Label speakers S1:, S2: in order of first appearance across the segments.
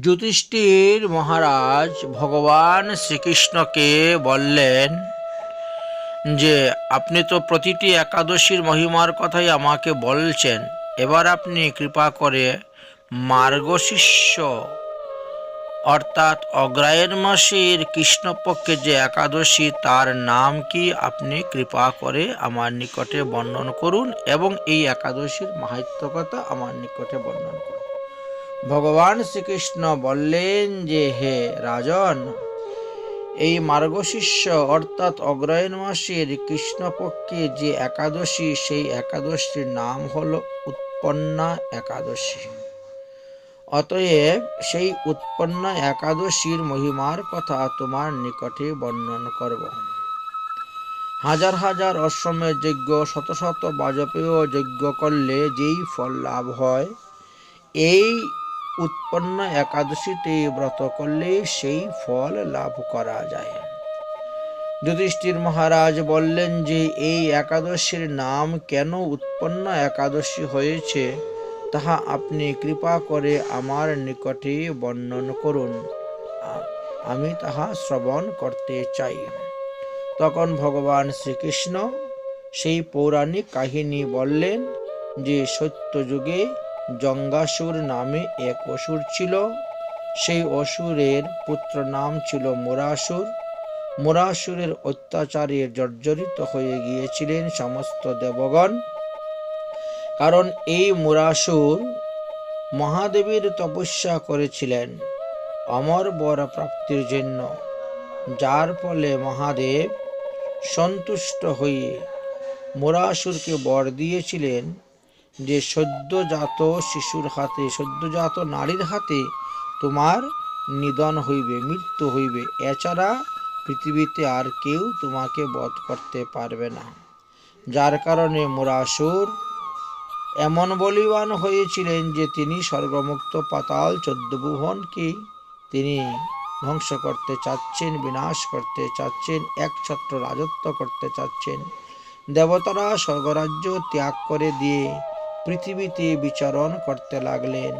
S1: যুধিষ্ঠির মহারাজ ভগবান শ্রীকৃষ্ণকে বললেন যে, আপনি তো প্রতিটি একাদশীর মহিমার কথাই আমাকে বলছেন। এবার আপনি কৃপা করে মার্গশিষ্য, অর্থাৎ অগ্রায়ণ মাসের কৃষ্ণপক্ষে যে একাদশী, তার নাম কি আপনি কৃপা করে আমার নিকটে বর্ণন করুন এবং এই একাদশীর মাহাত্য কথা আমার নিকটে বর্ণন করুন। ভগবান শ্রীকৃষ্ণ বললেন যে, হে রাজন, এই মার্গশিষ্য অর্থাৎ অগ্রহায়ণ মাসের কৃষ্ণপক্ষে যে একাদশী, সেই একাদশীর নাম হলো উৎপন্না একাদশী। অতএব সেই উৎপন্ন একাদশীর মহিমার কথা তোমার নিকটে বর্ণন করব। হাজার হাজার অশ্বমের যজ্ঞ, শত শত বাজপেয় যজ্ঞ করলে যেই ফল লাভ হয়, এই উৎপন্ন একাদশীতে ব্রত করলে সেই ফল লাভ করা যায়। যুধিষ্ঠির মহারাজ বললেন যে, এই একাদশীর নাম কেন উৎপন্ন একাদশী হয়েছে, তাহা আপনি কৃপা করে আমার নিকটে বর্ণন করুন। আমি তাহা শ্রবণ করতে চাই। তখন ভগবান শ্রীকৃষ্ণ সেই পৌরাণিক কাহিনী বললেন যে, সত্যযুগে জঙ্গাসুর নামে এক অসুর ছিল। সেই অসুরের পুত্র নাম ছিল মোরাসুর। মোরাসুরের অত্যাচারে জর্জরিত হয়ে গিয়েছিলেন সমস্ত দেবগণ। কারণ এই মুরাসুর মহাদেবীর তপস্যা করেছিলেন অমর বর প্রাপ্তির জন্য। যার ফলে মহাদেব সন্তুষ্ট হয়ে মুরাসুরকে বর দিয়েছিলেন। যে সদ্যজাত শিশুর হাতে, সদ্যজাত নারীর হাতে তোমার নিধন হইবে, মৃত্যু হইবে। এছাড়া পৃথিবীতে আর কেউ তোমাকে বধ করতে পারবে না। যার কারণে মোরাসুর এমন বলিবান হয়েছিলেন যে তিনি স্বর্গমুক্ত পাতাল চোদ্দভুবনকে তিনি ধ্বংস করতে চাচ্ছেন, বিনাশ করতে চাচ্ছেন একছত্র রাজত্ব করতে চাচ্ছেন। দেবতারা স্বর্গরাজ্য ত্যাগ করে দিয়ে পৃথিবীতে বিচরণ করতে লাগলেন,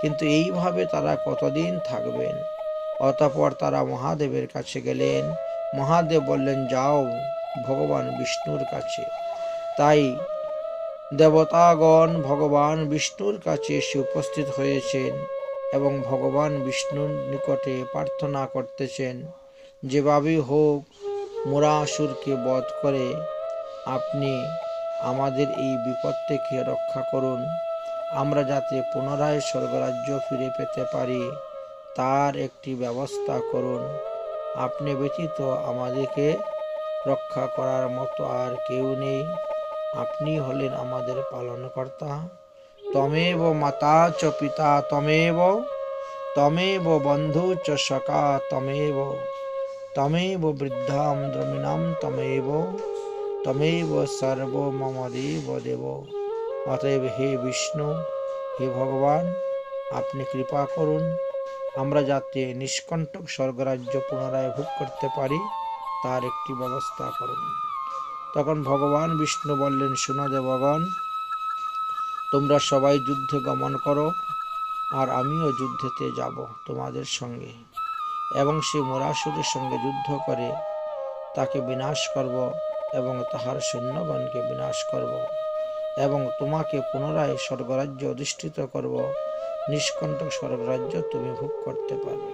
S1: কিন্তু এইভাবে তারা কতদিন থাকবেন? অতঃপর তারা মহাদেবের কাছে গেলেন। মহাদেব বললেন, যাও ভগবান বিষ্ণুর কাছে। তাই দেবতাগণ ভগবান বিষ্ণুর কাছে এসে উপস্থিত হয়েছেন এবং ভগবান বিষ্ণুর নিকটে প্রার্থনা করতেছেন, যেভাবেই হোক মুরাসুরকে বধ করে আপনি আমাদের এই বিপদ থেকে রক্ষা করুন। আমরা যাতে পুনরায় স্বর্গরাজ্য ফিরে পেতে পারি, তার একটি ব্যবস্থা করুন। আপনি ব্যতীত আমাদেরকে রক্ষা করার মতো আর কেউ নেই। আপনি হলেন আমাদের পালনকর্তা। তমেব মাতা চ পিতা তমেব তমেব বন্ধু চ সকা তমেব। তমেব বৃদ্ধাম দ্রমিণাম তমেব। তমেব সর্ব দেব দেব অতএব হে বিষ্ণু হে ভগবান আপনি কৃপা করুন আমরা যাতে নিষ্কণ্টক স্বর্গরাজ্য পুনরায় ভোগ করতে পারি তার একটি ব্যবস্থা করুন তখন ভগবান বিষ্ণু বললেন শুনো দেবগণ তোমরা সবাই যুদ্ধে গমন করো আর আমিও যুদ্ধেতে যাব তোমাদের সঙ্গে এবং সে মোরাসুরের সঙ্গে যুদ্ধ করে তাকে বিনাশ করব এবং তাহার সৈন্যগণকে বিনাশ করব এবং তোমাকে পুনরায় স্বর্গরাজ্য অধিষ্ঠিত করব। নিষ্কণ্টক স্বর্গরাজ্য তুমি ভোগ করতে পারবে।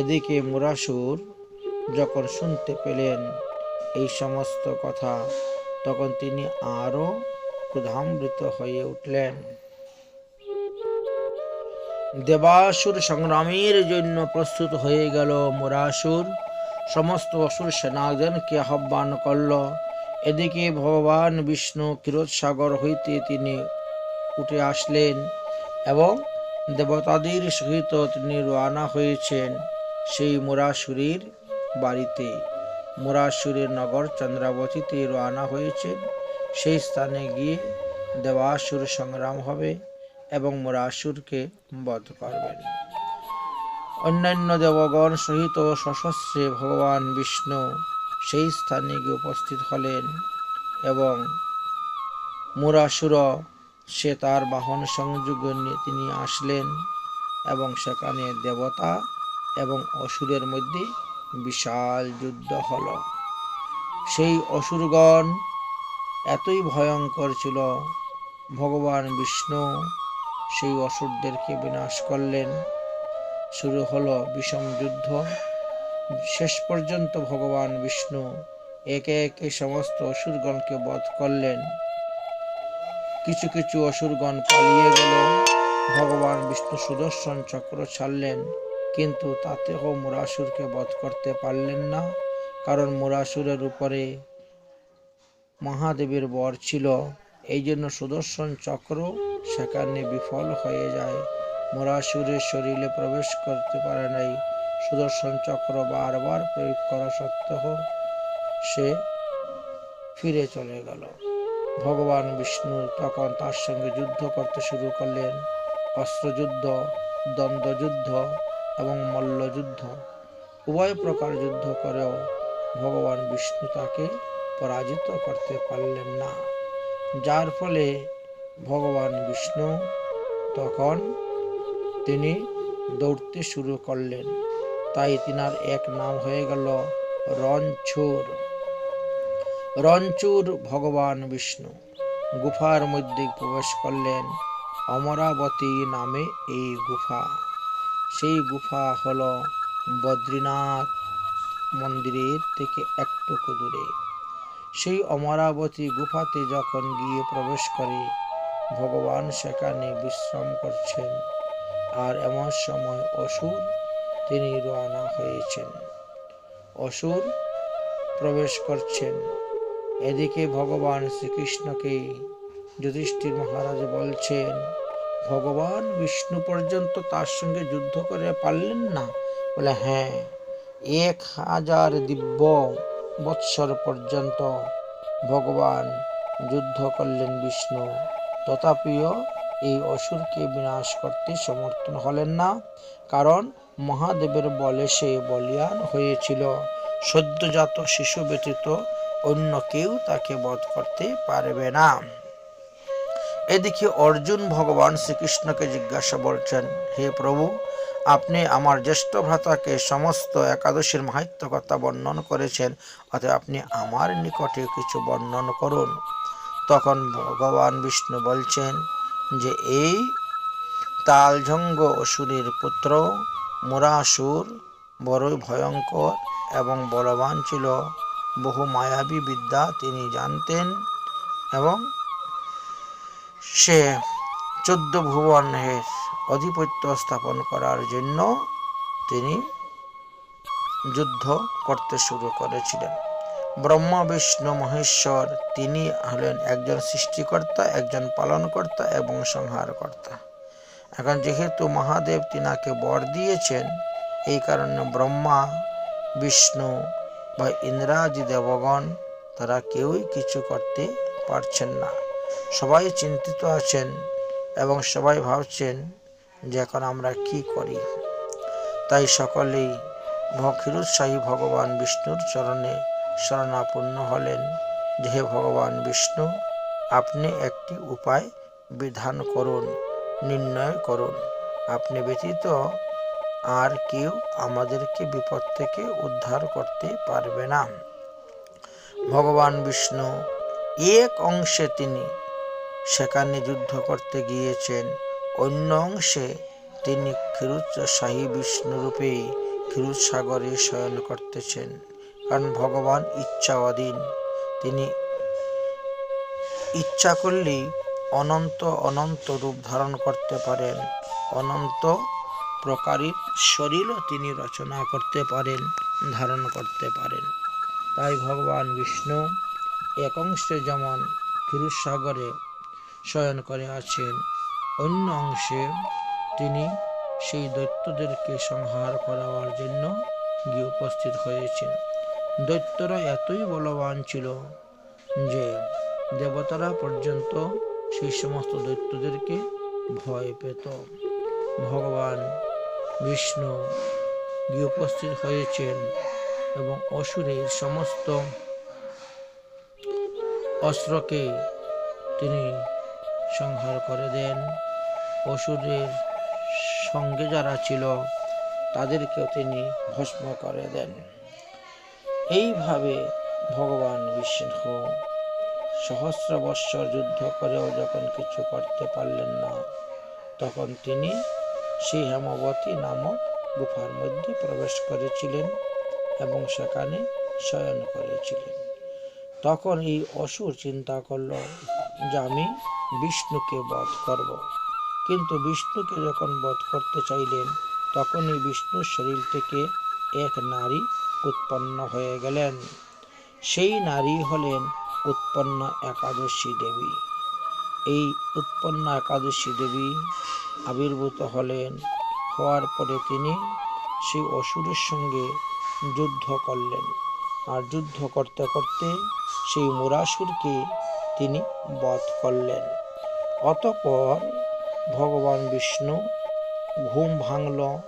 S1: এদিকে মুরাসুর যখন শুনতে পেলেন এই সমস্ত কথা, তখন তিনি আরও ক্রোধামৃত হয়ে উঠলেন। দেবাসুর সংগ্রামের জন্য প্রস্তুত হয়ে গেল মোরাসুর। সমস্ত অসুর সেনাগণকে আহ্বান করল। এদিকে ভগবান বিষ্ণু ক্ষীরোৎসাগর হইতে তিনি উঠে আসলেন এবং দেবতাদের সহিত তিনি রওনা হয়েছেন সেই মোরাসুরীর বাড়িতে। মোরাসুরের নগর চন্দ্রাবতীতে রওনা হয়েছেন সেই স্থানে গিয়ে দেবাসুর সংগ্রাম হবে এবং মোরাসুরকে বধ করবেন। অন্যান্য দেবগণ সহিত সশস্ত্রে ভগবান বিষ্ণু সেই স্থানে গিয়ে উপস্থিত হলেন এবং মুরাসুর, সে তার বাহন সংযোগ নিয়ে তিনি আসলেন এবং সেখানে দেবতা এবং অসুরের মধ্যে বিশাল যুদ্ধ হল। সেই অসুরগণ এতই ভয়ঙ্কর ছিল, ভগবান বিষ্ণু সেই অসুরদেরকে বিনাশ করলেন। শুরু হলো বিষম যুদ্ধ। শেষ পর্যন্ত ভগবান বিষ্ণু একে একে সমস্ত অসুরগণকে বধ করলেন। কিছু কিছু অসুরগণ পালিয়ে গেল। ভগবান বিষ্ণু সুদর্শন চক্র ছাড়লেন, কিন্তু তাতেও মুরাসুরকে বধ করতে পারলেন না, কারণ মুরাসুরের উপরে মহাদেবের বর ছিল। এই জন্য সুদর্শন চক্র সেখানে বিফল হয়ে যায়। মোরাসুরের শরীরে প্রবেশ করতে পারে নাই। সুদর্শন চক্র বারবার প্রয়োগ করা সত্ত্বেও সে ফিরে চলে গেল। ভগবান বিষ্ণু তখন তার সঙ্গে যুদ্ধ করতে শুরু করলেন। অস্ত্রযুদ্ধ, দ্বন্দ্বযুদ্ধ এবং মল্লযুদ্ধ। উভয় প্রকার যুদ্ধ করেও ভগবান বিষ্ণু তাকে পরাজিত করতে পারলেন না। যার ফলে ভগবান বিষ্ণু তখন তিনি দৌড়তে শুরু করলেন। তাই তিনার এক নাম হয়ে গেল রণছুর রণচুর ভগবান বিষ্ণু। গুফার মধ্যে প্রবেশ করলেন। অমরাবতী নামে এই গুফা। সেই গুফা হল বদ্রীনাথ মন্দিরের থেকে একটুকু দূরে। সেই অমরাবতী গুফাতে যখন গিয়ে প্রবেশ করে, ভগবান সেখানে বিশ্রাম করছেন। আর এমন সময় অসুর তিনি রওনা হয়েছেন। অসুর প্রবেশ করছেন। এদিকে ভগবান শ্রীকৃষ্ণকে যুধিষ্ঠির মহারাজ বলছেন, ভগবান বিষ্ণু পর্যন্ত তার সঙ্গে যুদ্ধ করে পারলেন না? বলে হ্যাঁ এক হাজার দিব্য বৎসর পর্যন্ত ভগবান যুদ্ধ করলেন বিষ্ণু। তথাপিও এই অসুরকে বিনাশ করতে সমর্থন হলেন না, কারণ মহাদেবের বলে সে বলিয়ান হয়েছিল। সদ্যজাত শিশু ব্যতীত অন্য কেউ তাকে বধ করতে পারবে না। এদিকে অর্জুন ভগবান শ্রীকৃষ্ণকে জিজ্ঞাসা বলছেন হে প্রভু, আপনি আমার জ্যেষ্ঠ ভ্রাতাকে সমস্ত একাদশীর মাহাত্য কথা বর্ণন করেছেন, অতএব আপনি আমার নিকটে কিছু বর্ণন করুন। তখন ভগবান বিষ্ণু বলছেন যে এই তালঝঙ্গ অসুরের পুত্র মোরাসুর বড়ই ভয়ঙ্কর এবং বলবান ছিল। বহু মায়াবী বিদ্যা তিনি জানতেন এবং সে চোদ্দ ভুবনের আধিপত্য স্থাপন করার জন্য তিনি যুদ্ধ করতে শুরু করেছিলেন। ব্রহ্মা, বিষ্ণু, মহেশ্বর, তিনি হলেন একজন সৃষ্টিকর্তা, একজন পালনকর্তা এবং সংহারকর্তা। এখন যেহেতু মহাদেব তিনাকে বর দিয়েছেন, এই কারণে ব্রহ্মা, বিষ্ণু বা ইন্দ্রাদি দেবগণ তারা কেউই কিছু করতে পারছেন না। সবাই চিন্তিত আছেন এবং সবাই ভাবছেন যে এখন আমরা কি করি। তাই সকলেই ক্ষীরোৎসাহী ভগবান বিষ্ণুর চরণে শরণাপন্ন হলেন। যে হে ভগবান বিষ্ণু, আপনি একটি উপায় বিধান করুন, নির্ণয় করুন। আপনি ব্যতীত আর কেউ আমাদেরকে বিপদ থেকে উদ্ধার করতে পারবে না। ভগবান বিষ্ণু, এক অংশে তিনি সেখানে যুদ্ধ করতে গিয়েছেন, অন্য অংশে তিনি ক্ষীরোৎসাহী বিষ্ণুরূপে ক্ষীরোদ সাগরে শয়ন করতেছেন। কারণ ভগবান ইচ্ছা অধীন তিনি ইচ্ছা করলেই অনন্ত অনন্ত রূপ ধারণ করতে পারেন। অনন্ত প্রকারের শরীরও তিনি রচনা করতে পারেন, ধারণ করতে পারেন। তাই ভগবান বিষ্ণু এক অংশে যেমন ক্ষীরসাগরে শয়ন করে আছেন, অন্য অংশে তিনি সেই দৈত্যদেরকে সংহার করার জন্য গিয়ে উপস্থিত হয়েছেন। দৈত্যরা এতই বলবান ছিল যে দেবতারা পর্যন্ত সেই সমস্ত দৈত্যদেরকে ভয় পেত। ভগবান বিষ্ণু গিয়ে উপস্থিত হয়েছেন এবং অসুরের সমস্ত অস্ত্রকে তিনি সংহার করে দেন। অসুরের সঙ্গে যারা ছিল, তাদেরকেও তিনি ভস্ম করে দেন। এইভাবে ভগবান বিষ্ণু সহস্র বৎসর যুদ্ধ করেও যখন কিছু করতে পারলেন না, তখন তিনি সেই হেমবতী নামক গুফার মধ্যে প্রবেশ করেছিলেন এবং সেখানে শয়ন করেছিলেন তখন এই অসুর চিন্তা করল যে আমি বিষ্ণুকে বধ করব। কিন্তু বিষ্ণুকে যখন বধ করতে চাইলেন, তখনই বিষ্ণুর শরীর থেকে এক নারী উৎপন্ন হয়ে গেলেন। সেই নারী হলেন উৎপন্ন একাদশী দেবী। এই উৎপন্ন একাদশী দেবী আবির্ভূত হলেন। হওয়ার পরে তিনি সেই অসুরের সঙ্গে যুদ্ধ করলেন। আর যুদ্ধ করতে করতে সেই মুরাসুরকে তিনি বধ করলেন। অতপর ভগবান বিষ্ণু ঘুম ভাঙল।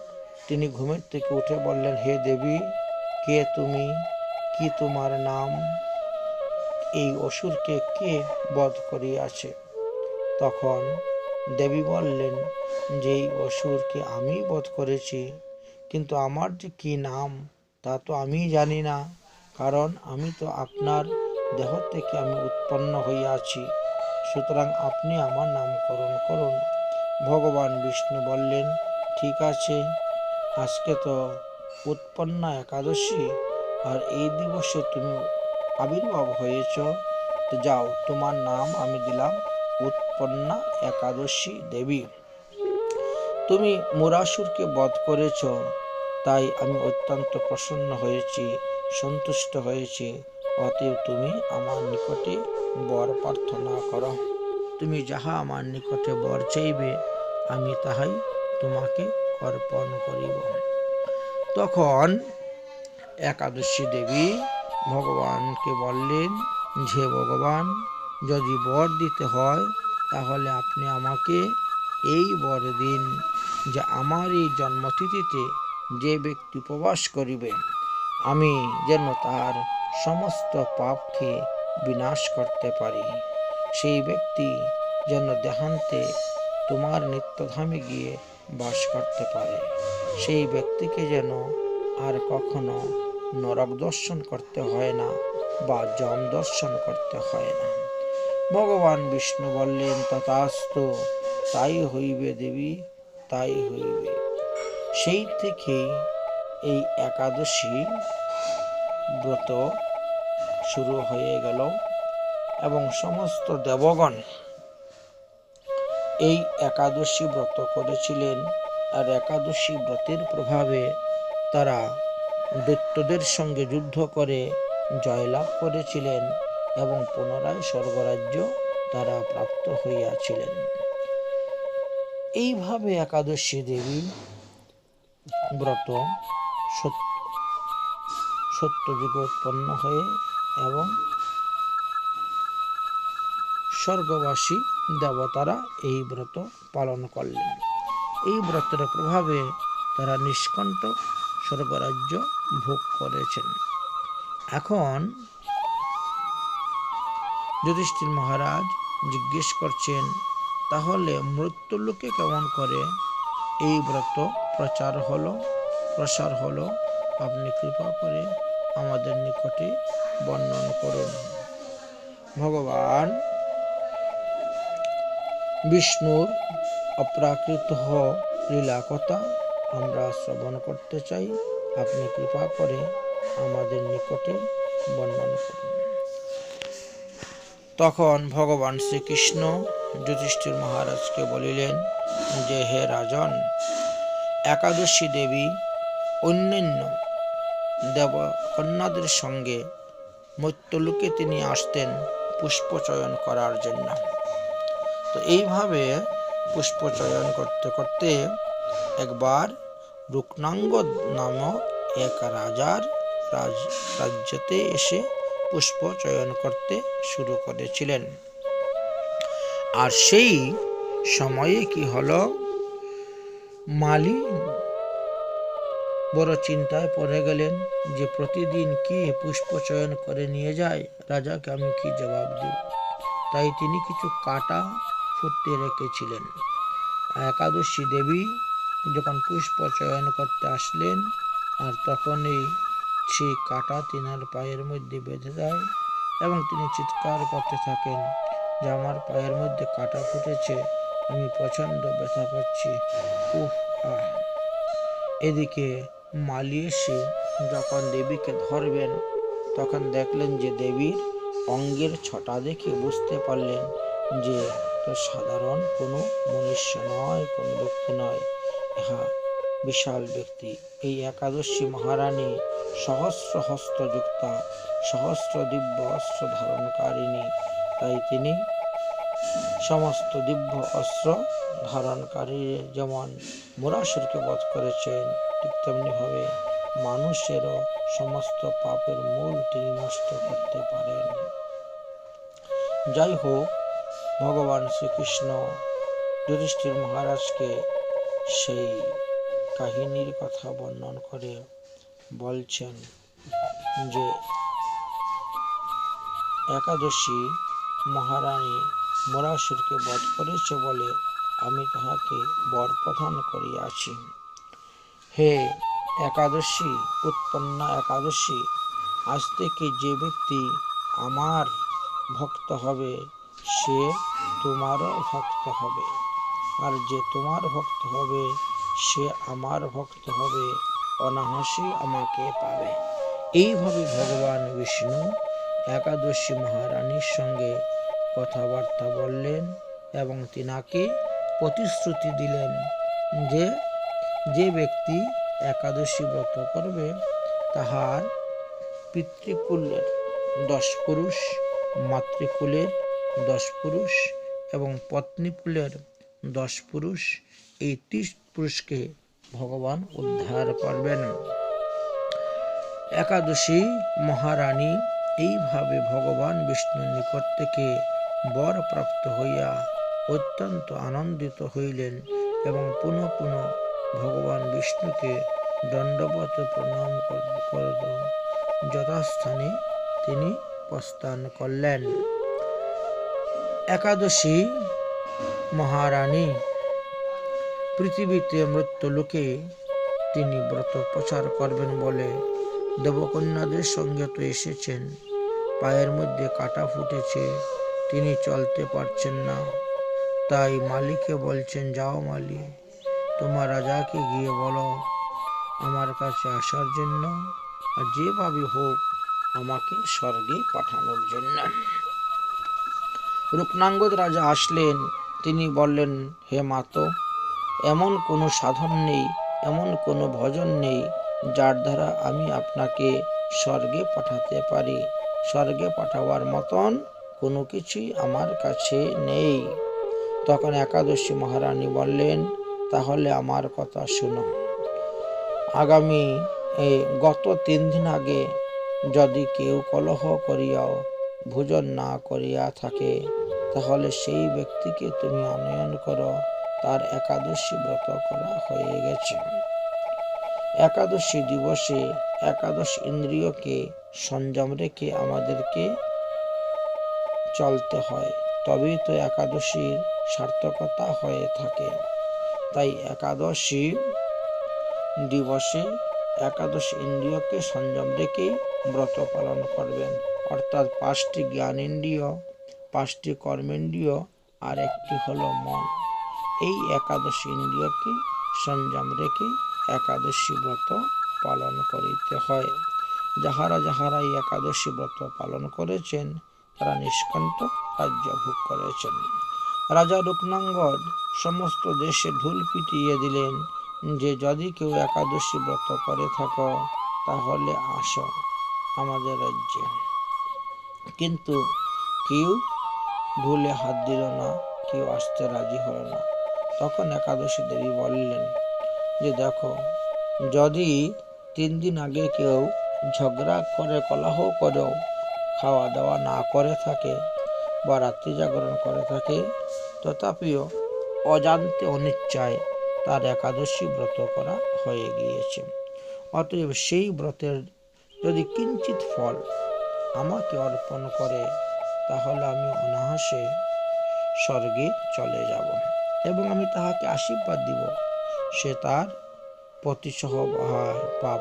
S1: তিনি ঘুমের থেকে উঠে বললেন, হে দেবী কে তুমি? কি তোমার নাম? এই অসুরকে কে বধ করিয়াছে? তখন দেবী বললেন যে এই অসুরকে আমি বধ করেছি, কিন্তু আমার যে কি নাম, তা তো আমি জানি না, কারণ আমি তো আপনার দেহ থেকে আমি উৎপন্ন হইয়াছি। সুতরাং আপনি আমার নামকরণ করুন। ভগবান বিষ্ণু বললেন, ঠিক আছে, আজকে তো উৎপন্না একাদশী আর এই দিবসে তুমি আবির্ভাব হয়েছ। তো যাও, তোমার নাম আমি দিলাম, উৎপন্না একাদশী দেবী। তুমি মুরাসুরকে বধ করেছ, তাই আমি অত্যন্ত প্রসন্ন হয়েছি, সন্তুষ্ট হয়েছি। অতএব তুমি আমার নিকটে বর প্রার্থনা করো। তুমি যাহা আমার নিকটে বর চাইবে, আমি তাহাই তোমাকে অর্পণ করিব। তখন একাদশী দেবী ভগবানকে বললেন যে ভগবান, যদি বর দিতে হয়, তাহলে আপনি আমাকে এই বর দিন যে আমার এই জন্মতিথিতে যে ব্যক্তি উপবাস করিবে, আমি যেন তার সমস্ত পাপকে বিনাশ করতে পারি। সেই ব্যক্তি যেন দেহান্তে তোমার নিত্যধামে গিয়ে বাস করতে পারে। সেই ব্যক্তিকে যেন আর কখনো নরক দর্শন করতে হয় না বা জম দর্শন করতে হয় না। ভগবান বিষ্ণু বললেন, তথাস্ত তাই হইবে দেবী, তাই হইবে। সেই থেকেই এই একাদশী ব্রত শুরু হয়ে গেল এবং সমস্ত দেবগণ এই একাদশী ব্রত করেছিলেন আর একাদশী ব্রতের প্রভাবে তারা দৈত্যদের সঙ্গে যুদ্ধ করে জয়লাভ করেছিলেন এবং পুনরায় স্বর্গরাজ্য তারা প্রাপ্ত হইয়াছিলেন। এইভাবে একাদশী দেবী ব্রত সত্যযুগে উৎপন্ন হয়ে এবং স্বর্গবাসী দেবতারা এই ব্রত পালন করলেন। এই ব্রতের প্রভাবে তারা নিষ্কণ্ঠ স্বর্গরাজ্য ভোগ করেছেন। এখন যুধিষ্ঠির মহারাজ জিজ্ঞেস করছেন, তাহলে মৃত্যুলোকে কেমন করে এই ব্রত প্রচার হলো, প্রসার হলো? আপনি কৃপা করে আমাদের নিকটে বর্ণন করুন। ভগবান বিষ্ণুর অপ্রাকৃত লীলা কথা আমরা শ্রবণ করতে চাই। আপনি কৃপা করে আমাদের নিকটে বর্ণন করুন। তখন ভগবান শ্রীকৃষ্ণ যুধিষ্ঠির মহারাজকে বলিলেন, যে হে রাজন, একাদশী দেবী অন্যান্য দেবকন্যাদের সঙ্গে মৈত্যলোকে তিনি আসতেন পুষ্পচয়ন করার জন্য। তো এইভাবে পুষ্পচয়ন করতে করতে একবার রুকনাঙ্গ নামক এক রাজার রাজ, রাজ্যতে এসে পুষ্প চয়ন করতে শুরু করেছিলেন। আর সেই সময়ে কি হলো? মালি বড় চিন্তায় পড়ে গেলেন যে প্রতিদিন কি পুষ্প চয়ন করে নিয়ে যায়? রাজাকে আমি কি জবাব দিব? তাই তিনি কিছু কাটা ফুটতে রেখেছিলেন। একাদশী দেবী যখন পুষ্প চয়ন করতে আসলেন, আর তখনই সেই কাটা তিনার পায়ের মধ্যে বেঁধে দেয় এবং তিনি চিৎকার করতে থাকেন, যে আমার পায়ের মধ্যে কাটা ফুটেছে, আমি প্রচণ্ড ব্যথা পাচ্ছি। উফ, আহ। এদিকে মালি এসে যখন দেবীকে ধরবেন, তখন দেখলেন যে দেবীর অঙ্গের ছটা দেখে বুঝতে পারলেন যে সাধারণ কোনো মনুষ্য নয়, কোনো ব্যক্তি নয় হ্যাঁ বিশাল ব্যক্তি। এই একাদশী মহারানী সহস্র হস্তযুক্তা সহস্র দিব্য অস্ত্র ধারণকারিণী তাই তিনি সমস্ত দিব্য অস্ত্র ধারণকারী যেমন মুরাসুরকে বধ করেছেন, ঠিক তেমনিভাবে মানুষেরও সমস্ত পাপের মূল তিনি নষ্ট করতে পারেন। যাই হোক ভগবান শ্রীকৃষ্ণ যুধিষ্ঠির মহারাজকে সেই কাহিনীর কথা বর্ণন করে বলছেন যে একাদশী মহারানী মোরাসুরকে বধ করেছে বলে আমি তাহাকে বর প্রদান করিয়াছি। হে একাদশী, উৎপন্ন একাদশী, আজ থেকে যে ব্যক্তি আমার ভক্ত হবে সে তোমারও ভক্ত হবে। আর যে তোমার ভক্ত হবে, সে আমার ভক্ত হবে। অনাহাসে আমাকে পাবে। এইভাবে ভগবান বিষ্ণু একাদশী মহারানীর সঙ্গে কথাবার্তা বললেন এবং তিনাকে প্রতিশ্রুতি দিলেন যে যে ব্যক্তি একাদশী ব্রত করবে, তাহার পিতৃকুলের দশ পুরুষ, মাতৃকুলের দশ পুরুষ এবং পত্নীকুলের দশ পুরুষ, এই ত্রিশ পুরুষকে ভগবান উদ্ধার করবেন। একাদশী মহারানী, এইভাবে ভগবান বিষ্ণুর নিকট থেকে বর প্রাপ্ত হইয়া অত্যন্ত আনন্দিত হইলেন এবং পুনঃ পুনঃ ভগবান বিষ্ণুকে দণ্ডবত প্রণাম করত যথাস্থানে তিনি প্রস্থান করলেন। একাদশী মহারানী। পৃথিবীতে মৃত্যু লোকে তিনি ব্রত প্রচার করবেন বলে দেবকন্যাদের সঙ্গে তো এসেছেন। পায়ের মধ্যে কাটা ফুটেছে, তিনি চলতে পারছেন না। তাই মালিকে বলছেন, যাও মালি, তোমার রাজাকে গিয়ে বলো, আমার কাছে আসার জন্য, আর যেভাবে হোক আমাকে স্বর্গে পাঠানোর জন্য। রূপনাঙ্গদ রাজা আসলেন। তিনি বললেন, হে মাতো এমন কোনো সাধন নেই, এমন কোনো ভজন নেই, যার দ্বারা আমি আপনাকে স্বর্গে পাঠাতে পারি। স্বর্গে পাঠাবার মতন কোনো কিছুই আমার কাছে নেই। তখন একাদশী মহারানী বললেন, তাহলে আমার কথা শুনো। আগামী গত তিন দিন আগে যদি কেউ কলহ করিয়াও, ভোজন না করিয়া থাকে তাহলে সেই ব্যক্তিকে তুমি আনয়ন করো। তার একাদশী ব্রত করা হয়ে গেছে। একাদশী দিবসে একাদশ ইন্দ্রিয়কে সংযম রেখে আমাদেরকে চলতে হয়। তবেই তো একাদশীর সার্থকতা হয়ে থাকে। তাই একাদশী দিবসে একাদশ ইন্দ্রিয়কে সংযম রেখেই ব্রত পালন করবেন। অর্থাৎ পাঁচটি জ্ঞান ইন্দ্রিয় পাঁচটি কর্মেন্দ্রীয় আর একটি হলো মন। এই একাদশ ইন্দ্রিয়কে সংযম রেখে একাদশী ব্রত পালন করিতে হয়। যাহারা যাহারা এই একাদশী ব্রত পালন করেছেন, তারা নিষ্কণ্ঠ রাজ্য ভোগ করেছেন। রাজা রূপনাঙ্গদ সমস্ত দেশে ঢুল পিটিয়ে দিলেন, যে যদি কেউ একাদশী ব্রত করে থাকো, তাহলে আসো আমাদের রাজ্যে। কিন্তু কেউ ঢুলে হাত দিল না, কেউ আসতে রাজি হলো না। তখন একাদশী দেবী বললেন, যে দেখো, যদি তিন দিন আগে কেউ ঝগড়া করে, কলাহ করেও খাওয়া দাওয়া না করে থাকে বা রাত্রি জাগরণ করে থাকে, তথাপিও অজান্তে অনিচ্ছায় তার একাদশী ব্রত করা হয়ে গিয়েছে। অতএব সেই ব্রতের যদি কিঞ্চিত ফল আমাকে অর্পণ করে তাহলে আমি অনাহাসে স্বর্গে চলে যাব এবং আমি তাহাকে আশীর্বাদ দিব। সে তার পতিসহ বা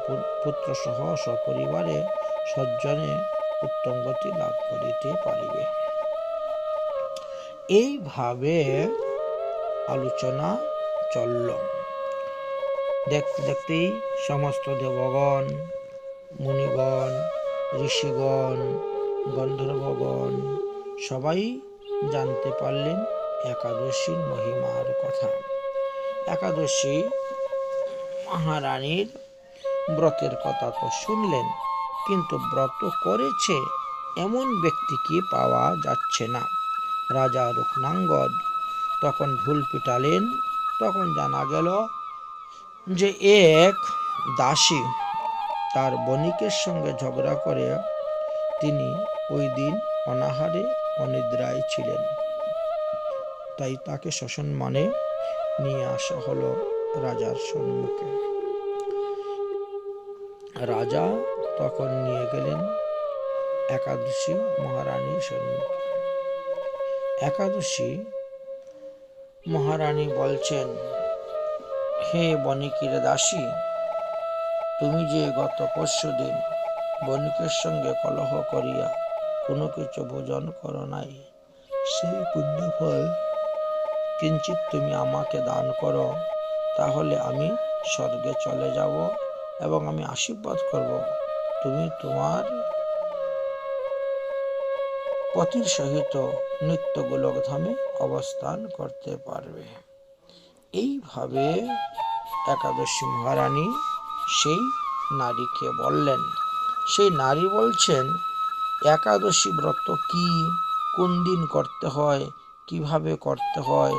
S1: পুত্র সহ সপরিবারে সজ্জনে উত্তম গতি লাভ করিতে পারিবে। এইভাবে আলোচনা চলল। দেখতে দেখতেই সমস্ত দেবগণ, মুনিগণ, ঋষিগণ গন্ধর্বগণ সবাই জানতে পারলেন একাদশীর মহিমার কথা। একাদশী মহারানীর ব্রতের কথা তো শুনলেন, কিন্তু ব্রত করেছে এমন ব্যক্তিকে পাওয়া যাচ্ছে না। রাজা রুকনাঙ্গদ তখন ঢুল পিটালেন, তখন জানা গেল যে এক দাসী তার বণিকের সঙ্গে ঝগড়া করে তিনি ওই দিন অনাহারে অনিদ্রায় ছিলেন। তাই তাকে শ্মশান মানে নিয়ে আসা হলো রাজার সম্মুখে। রাজা তখন নিয়ে গেলেন একাদশী মহারানীর সম্মুখে। একাদশী মহারানী বলছেন, হে বণিকের দাসী, তুমি যে গত পরশু দিন বণিকের সঙ্গে কলহ করিয়া কোনো কিছু ভোজন করো নাই। সেই পুণ্যফল কিঞ্চিত তুমি আমাকে দান করো, তাহলে আমি স্বর্গে চলে যাব এবং আমি আশীর্বাদ করব। তুমি তোমার পতির সহিত নিত্য গোলকধামে অবস্থান করতে পারবে। এইভাবে একাদশী মহারানী সেই নারীকে বললেন। সেই নারী বলছেন একাদশী ব্রত কি? কোন দিন করতে হয়? কীভাবে করতে হয়?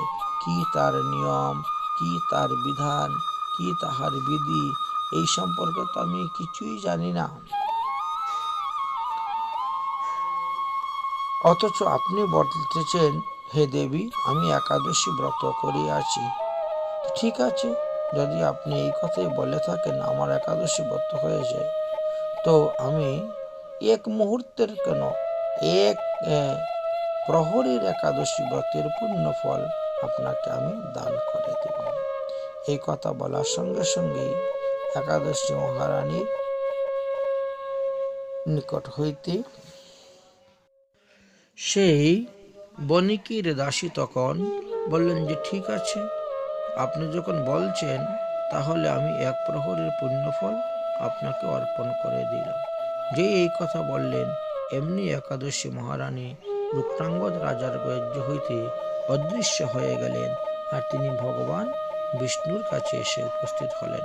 S1: কি তার নিয়ম? কি তার বিধান? কি তাহার বিধি? এই সম্পর্কে তো আমি কিছুই জানি না। অথচ আপনি বলতেছেন, হে দেবী, আমি একাদশী ব্রত করিয়াছি ঠিক আছে, যদি আপনি এই কথাই বলে থাকেন, আমার একাদশী ব্রত হয়েছে তো আমি এক মুহূর্তের কেন? এক প্রহরের একাদশী ব্রতের পূর্ণ ফল আপনাকে আমি দান করে দেব। এই কথা বলার সঙ্গে সঙ্গেই একাদশী মহারানীর নিকট হইতে সেই বণিকের দাসী তখন বললেন যে, ঠিক আছে, আপনি যখন বলছেন তাহলে আমি এক প্রহরের পুণ্যফল আপনাকে অর্পণ করে দিলাম। যে এই কথা বললেন, এমনি একাদশী মহারানী রূপনাঙ্গদ রাজার গজ্য হইতে অদৃশ্য হয়ে গেলেন আর তিনি ভগবান বিষ্ণুর কাছে এসে উপস্থিত হলেন।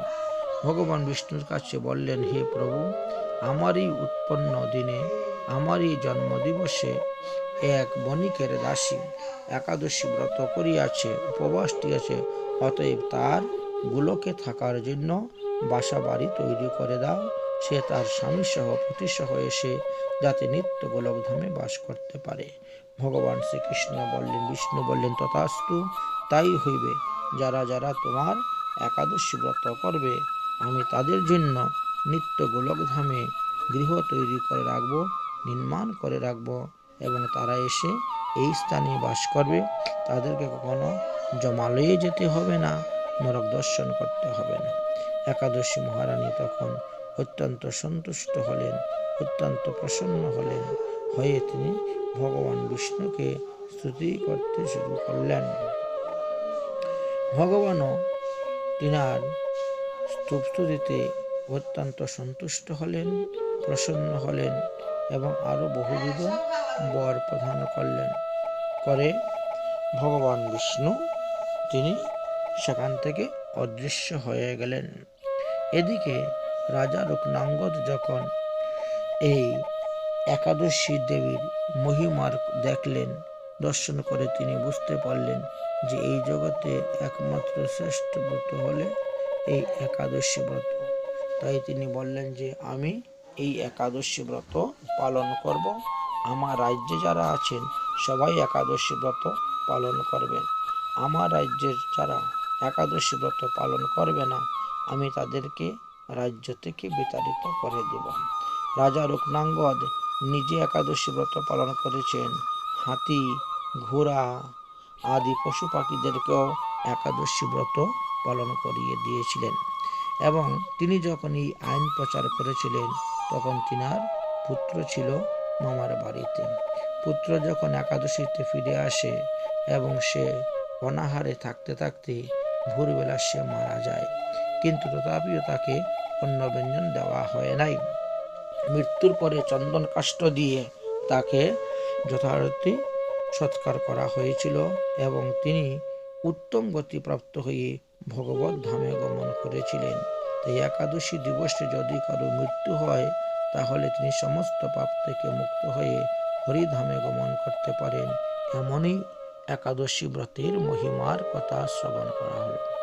S1: ভগবান বিষ্ণুর কাছে বললেন, হে প্রভু, আমারই উৎপন্ন দিনে, আমারই জন্মদিবসে এক বণিকের দাসী একাদশী ব্রত করিয়াছে, উপবাস আছে অতএব তার গুলোকে থাকার জন্য বাসা বাড়ি তৈরি করে দাও। সে তার স্বামী সহ সহ এসে যাতে নিত্য গোলকধামে বাস করতে পারে। ভগবান শ্রীকৃষ্ণ বললেন, বিষ্ণু বললেন, তথাস্তু তাই হইবে। যারা যারা তোমার একাদশী ব্রত করবে, আমি তাদের জন্য নিত্য গোলকধামে গৃহ তৈরি করে রাখব, নির্মাণ করে রাখব এবং তারা এসে এই স্থানে বাস করবে। তাদেরকে কখনো জমালয়ে যেতে হবে না নরক দর্শন করতে হবে না। একাদশী মহারানী তখন অত্যন্ত সন্তুষ্ট হলেন, অত্যন্ত প্রসন্ন হলেন। হয়ে তিনি ভগবান বিষ্ণুকে স্তুতি করতে শুরু করলেন। ভগবানও তিনার স্তুতিতে অত্যন্ত সন্তুষ্ট হলেন, প্রসন্ন হলেন এবং আরও বহুবিধ বর প্রদান করলেন। করে ভগবান বিষ্ণু তিনি সেখান থেকে অদৃশ্য হয়ে গেলেন। এদিকে রাজা রূপনাঙ্গদ যখন এই একাদশী দেবীর মহিমার দেখলেন, দর্শন করে তিনি বুঝতে পারলেন যে এই জগতে একমাত্র শ্রেষ্ঠ ব্রত হলে এই একাদশী ব্রত। তাই তিনি বললেন যে, আমি এই একাদশী ব্রত পালন করব। আমার রাজ্যে যারা আছেন, সবাই একাদশী ব্রত পালন করবেন। আমার রাজ্যের যারা একাদশী ব্রত পালন করবে না, আমি তাদেরকে রাজ্য থেকে বিতাড়িত করে দেব। রাজা রূপনাঙ্গদ নিজে একাদশী ব্রত পালন করেছেন। হাতি, ঘোড়া আদি পশু পাখিদেরকেও একাদশী ব্রত পালন করিয়ে দিয়েছিলেন এবং তিনি যখন এই আইন প্রচার করেছিলেন, তখন তিনার পুত্র ছিল মামার বাড়িতে। পুত্র যখন একাদশীতে ফিরে আসে এবং সে অনাহারে থাকতে থাকতে ভোরবেলা সে মারা যায়। কিন্তু তথাপিও তাকে অন্ন ব্যঞ্জন দেওয়া হয় নাই। মৃত্যুর পরে চন্দন কাষ্ঠ দিয়ে তাকে যথারীতি সৎকার করা হয়েছিল এবং তিনি উত্তম গতিপ্রাপ্ত হয়ে ভগবত ধামে গমন করেছিলেন। তাই একাদশী দিবসে যদি কারও মৃত্যু হয়, তাহলে তিনি সমস্ত পাপ থেকে মুক্ত হয়ে হরিধামে গমন করতে পারেন। এমনই একাদশী ব্রতের মহিমার কথা শ্রবণ করা হলো।